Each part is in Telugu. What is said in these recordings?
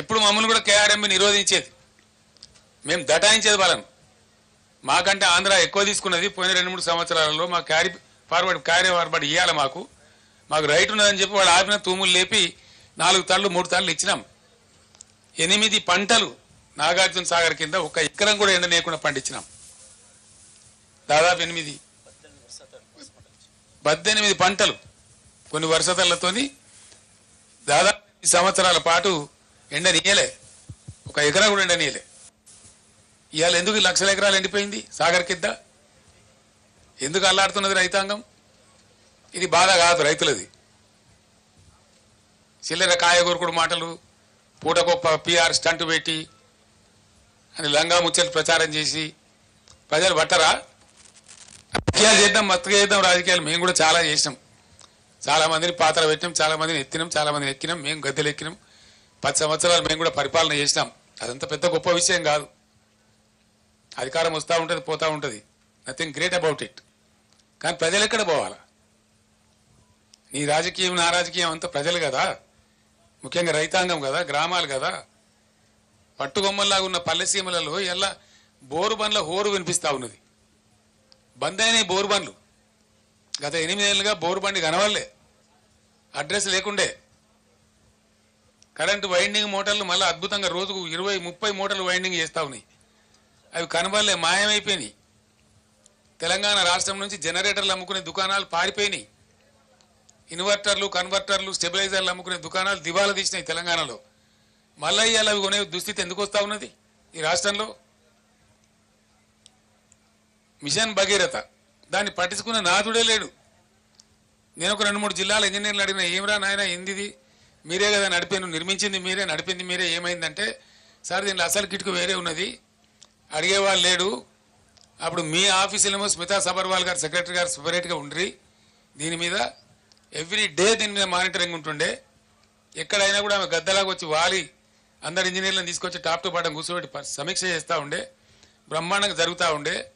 ఎప్పుడు మమ్మల్ని కూడా కేఆర్ఎంబి నిరోధించేది. మేము దటాయించేది బలం మాకంటే ఆంధ్ర ఎక్కువ తీసుకున్నది పోయిన రెండు మూడు సంవత్సరాలలో మా క్యారీ ఫార్వర్డ్ క్యారీ ఫార్వర్డ్ ఇవ్వాలి మాకు. మాకు రైట్ ఉన్నదని చెప్పి వాళ్ళు ఆపిన తూములు లేపి నాలుగు తళ్ళు మూడు తళ్ళు ఇచ్చినాం. ఎనిమిది పంటలు నాగార్జున సాగర్ కింద ఒక ఎకరం కూడా ఎండ లేకుండా పండించినాం. దాదాపు ఎనిమిది పద్దెనిమిది పంటలు. కొన్ని వర్షతలతోని దాదాపు సంవత్సరాల పాటు ఎండ నీయలే. ఒక ఎకరా కూడా ఎండ నీయలే. ఇవాళ ఎందుకు లక్షల ఎకరాలు ఎండిపోయింది? సాగర్ కింద ఎందుకు అల్లాడుతున్నది రైతాంగం? ఇది బాధ కాదు రైతులది. చిల్లర కాయగూరకుడు మాటలు పూటకొప్ప పిఆర్ స్టంట్ పెట్టి అని లంగా ముచ్చట్లు ప్రచారం చేసి ప్రజలు పట్టరా? రాజకీయాలు చేద్దాం మత్తుగా చేద్దాం రాజకీయాలు మేము కూడా చాలా చేసినాం. చాలామందిని పాత్ర పెట్టినాం చాలామందిని ఎత్తినాం చాలామందిని ఎక్కినాం మేము గద్దెలు ఎక్కినాం. పది సంవత్సరాలు మేము కూడా పరిపాలన చేసినాం. అదంతా పెద్ద గొప్ప విషయం కాదు. అధికారం వస్తూ ఉంటుంది పోతూ ఉంటుంది. నథింగ్ గ్రేట్ అబౌట్ ఇట్ కానీ ప్రజలు ఎక్కడ పోవాలా? నీ రాజకీయం నా రాజకీయం అంతా ప్రజలు కదా. ముఖ్యంగా రైతాంగం కదా గ్రామాలు కదా. పట్టుగొమ్మల్లాగా ఉన్న పల్లెసీమలలో ఎలా బోరు బండ్ల హోరు వినిపిస్తూ ఉన్నది. బంద్ అయినాయి బోరు బండ్లు. గత ఎనిమిదేళ్ళుగా బోరు బండి కనవాలే అడ్రస్ లేకుండే. కరెంటు వైండింగ్ మోటార్లు మళ్ళీ అద్భుతంగా రోజుకు ఇరవై ముప్పై మోటార్లు వైండింగ్ చేస్తా ఉన్నాయి. అవి కనబడలే మాయమైపోయినాయి. తెలంగాణ రాష్ట్రం నుంచి జనరేటర్లు అమ్ముకునే దుకాణాలు పారిపోయినాయి. ఇన్వర్టర్లు కన్వర్టర్లు స్టెబిలైజర్లు అమ్ముకునే దుకాణాలు దివాలా తీసినాయి తెలంగాణలో. మళ్ళీ ఇవాళ అవి కొనే దుస్థితి ఎందుకు వస్తూ ఉన్నది ఈ రాష్ట్రంలో? మిషన్ భగీరథ దాన్ని పట్టించుకున్న నాథుడే లేడు. నేను ఒక రెండు మూడు జిల్లాల ఇంజనీర్లు అడిగిన ఏమిరా నాయన ఎందిది మీరే కదా నడిపాను నిర్మించింది మీరే నడిపింది మీరే ఏమైందంటే సార్ దీంట్లో అసలు కిటుకు వేరే ఉన్నది. అడిగేవాళ్ళు లేడు. అప్పుడు మీ ఆఫీసులేమో స్మితా సబర్వాల్ గారు సెక్రటరీ గారు సపరేట్గా ఉండ్రి. దీని మీద ఎవ్రీ డే దీని మీద మానిటరింగ్ ఉంటుండే. ఎక్కడైనా కూడా ఆమె గద్దలాగా వచ్చి వాలి అందరు ఇంజనీర్లను తీసుకొచ్చి టాప్ టు బాటం కూర్చోబెట్టి ప- సమీక్ష చేస్తూ ఉండే. బ్రహ్మాండంగా జరుగుతూ ఉండే.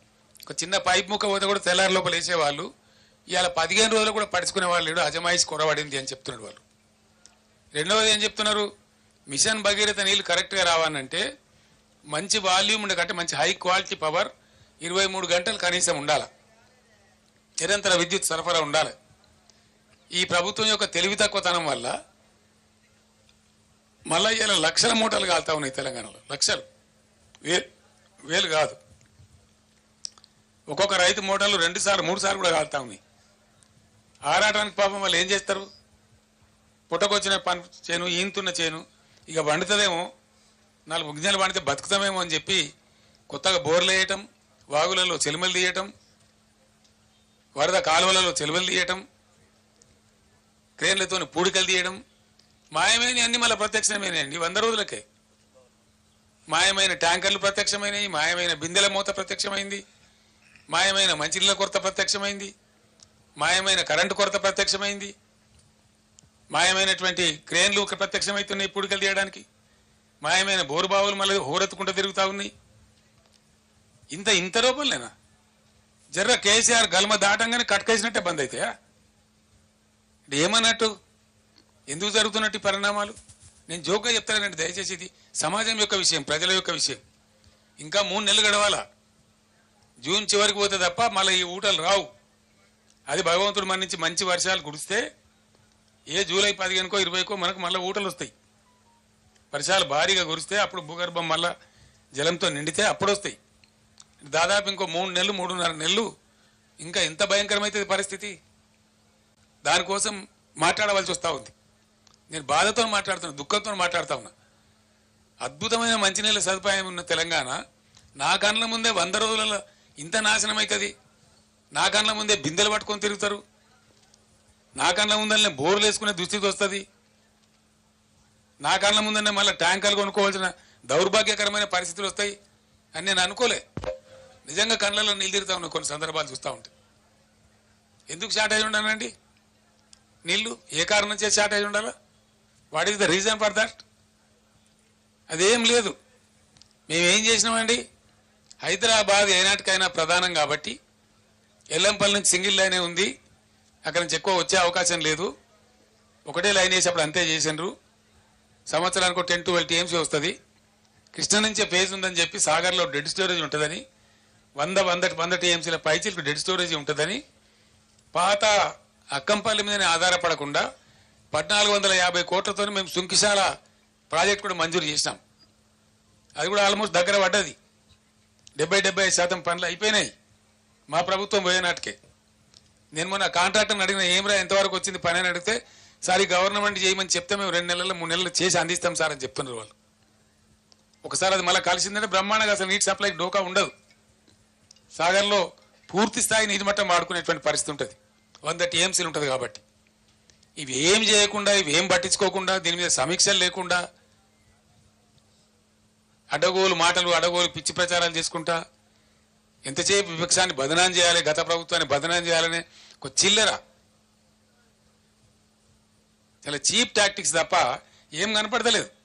ఒక చిన్న పైప్ ముక్క పోతే కూడా తెల్లారి లోపల వేసేవాళ్ళు. ఇవాళ పదిహేను రోజులు కూడా పడుచుకునే వాళ్ళు లేడు. అజమాయిషి కొరబడింది అని చెప్తున్నాడు వాళ్ళు. రెండవది ఏం చెప్తున్నారు? మిషన్ భగీరథ నీళ్ళు కరెక్ట్గా రావాలంటే మంచి వాల్యూమ్ ఉండకంటే మంచి హై క్వాలిటీ పవర్ ఇరవై మూడు గంటలు కనీసం ఉండాలి. నిరంతర విద్యుత్ సరఫరా ఉండాలి. ఈ ప్రభుత్వం యొక్క తెలివి తక్కువతనం వల్ల మళ్ళీ ఇలా లక్షల మూటలు కాలుతా ఉన్నాయి తెలంగాణలో. లక్షలు. వేలు వేలు కాదు. ఒక్కొక్క రైతు మూటలు రెండు సార్లు మూడు సార్లు కూడా కాలుతా ఉన్నాయి. ఆరాటానికి పాపం వాళ్ళు ఏం చేస్తారు? పుట్టకొచ్చిన పని చేను ఈంతున్న చేను ఇక వండుతుందేమో నాలుగు గిన్నెలు వండితే బతుకుతామేమో అని చెప్పి కొత్తగా బోర్లు వేయటం వాగులలో చెలుమలు తీయటం వరద కాలువలలో చెలువలు తీయటం క్రేన్లతో పూడికలు తీయడం మాయమైన అన్ని మళ్ళీ ప్రత్యక్షమైనవి వంద రోజులకే. మాయమైన ట్యాంకర్లు ప్రత్యక్షమైనవి మాయమైన బిందెల మూత ప్రత్యక్షమైంది మాయమైన మంచినీళ్ళ కొరత ప్రత్యక్షమైంది మాయమైన కరెంటు కొరత ప్రత్యక్షమైంది. మాయమైనటువంటి క్రేన్లు ప్రత్యక్షమవుతున్నాయి పూడికలు తీయడానికి. మాయమైన బోరుబావులు మళ్ళీ హోరెత్తుకుంటూ తిరుగుతూ ఉన్నాయి. ఇంత ఇంత రూపంలేనా? జర్ర కేసీఆర్ గల్మ దాటంగానే కట్కేసినట్టే బంద్ అవుతాయా ఏమన్నట్టు? ఎందుకు జరుగుతున్నట్టు ఈ పరిణామాలు? నేను జోక్గా చెప్తానండి దయచేసి ఇది సమాజం యొక్క విషయం ప్రజల యొక్క విషయం. ఇంకా మూడు నెలలు గడవాలా? జూన్ చివరికి పోతే తప్ప మళ్ళీ ఈ ఊటలు రావు. అది భగవంతుడు మన నుంచి మంచి వర్షాలు కురిస్తే ఏ జూలై పదిహేనుకో ఇరవైకో మనకు మళ్ళీ ఊటలు వస్తాయి. వర్షాలు భారీగా కురిస్తే అప్పుడు భూగర్భం మళ్ళా జలంతో నిండితే అప్పుడు వస్తాయి దాదాపు ఇంకో మూడు నెలలు మూడున్నర నెలలు ఇంకా ఎంత భయంకరమైతుంది పరిస్థితి? దానికోసం మాట్లాడవలసి వస్తూ ఉంది. నేను బాధతో మాట్లాడుతున్నా దుఃఖంతో మాట్లాడుతా ఉన్నా. అద్భుతమైన మంచినీళ్ళ సదుపాయం ఉన్న తెలంగాణ నా కళ్ళ ముందే వంద రోజులలో ఇంత నాశనం అవుతుంది నా కళ్ళ ముందే బిందెలు పట్టుకొని తిరుగుతారు. నా కళ్ళ ముందరనే బోర్లు వేసుకునే దుస్థితి వస్తుంది. నా కళ్ళ ముందరనే మళ్ళీ ట్యాంకర్లు కొనుక్కోవాల్సిన దౌర్భాగ్యకరమైన పరిస్థితులు వస్తాయి అని నేను అనుకోలే. నిజంగా కళ్ళలో నీళ్ళు ఉన్నా కొన్ని సందర్భాలు చూస్తూ ఉంటాయి ఎందుకు షార్టేజ్ ఉండాలండి? నీళ్ళు ఏ కారణం చేసి షార్టేజ్ ఉండాలా? What is the reason for that అదేం లేదు. మేమేం చేసినామండి? హైదరాబాద్ ఏనాటికైనా ప్రధానం కాబట్టి ఎల్లంపల్లి నుంచి సింగిల్ లైనే ఉంది. అక్కడ నుంచి ఎక్కువ వచ్చే అవకాశం లేదు. ఒకటే లైన్ వేసి అప్పుడు అంతే చేసిండ్రు. సంవత్సరానికి టెన్ ట్వెల్వ్ టీఎంసీ వస్తుంది. కృష్ణ నుంచే ఫేజ్ ఉందని చెప్పి సాగర్లో డెడ్ స్టోరేజ్ ఉంటుందని వంద వంద వంద టీఎంసీల పైచీలకు డెడ్ స్టోరేజ్ ఉంటుందని పాత అక్కంపల్లి మీదనే ఆధారపడకుండా పద్నాలుగు వందల యాభై కోట్లతో మేము సుంకిశాల ప్రాజెక్ట్ కూడా మంజూరు చేసినాం. అది కూడా ఆల్మోస్ట్ దగ్గర పడ్డది. డెబ్బై డెబ్బై ఐదు శాతం పనులు అయిపోయినాయి. మా ప్రభుత్వం పోయేనాటికే. నేను మొన్న కాంట్రాక్టర్ని అడిగిన ఏమరా ఎంతవరకు వచ్చింది పని? అని అడిగితే సార్ గవర్నమెంట్ చేయమని చెప్తే మేము రెండు నెలల్లో మూడు నెలలు చేసి అందిస్తాం సార్ అని చెప్తున్నారు వాళ్ళు. ఒకసారి అది మళ్ళీ కలిసిందంటే బ్రహ్మాండంగా అసలు నీటి సప్లై డోకా ఉండదు. సాగర్లో పూర్తి స్థాయి నీటి మట్టం వాడుకునేటువంటి పరిస్థితి ఉంటుంది. వంద టీఎంసీలు ఉంటుంది కాబట్టి. ఇవి ఏం చేయకుండా ఇవి ఏం పట్టించుకోకుండా దీని మీద సమీక్షలు లేకుండా అడగోలు మాటలు అడగోలు పిచ్చి ప్రచారాలు చేసుకుంటా ఎంతసేపు విపక్షాన్ని బదనాం చేయాలి గత ప్రభుత్వాన్ని బదనాం చేయాలనే ఒక చిల్లర. చాలా చీప్ టాక్టిక్స్ తప్ప ఏం కనపడతలేదు.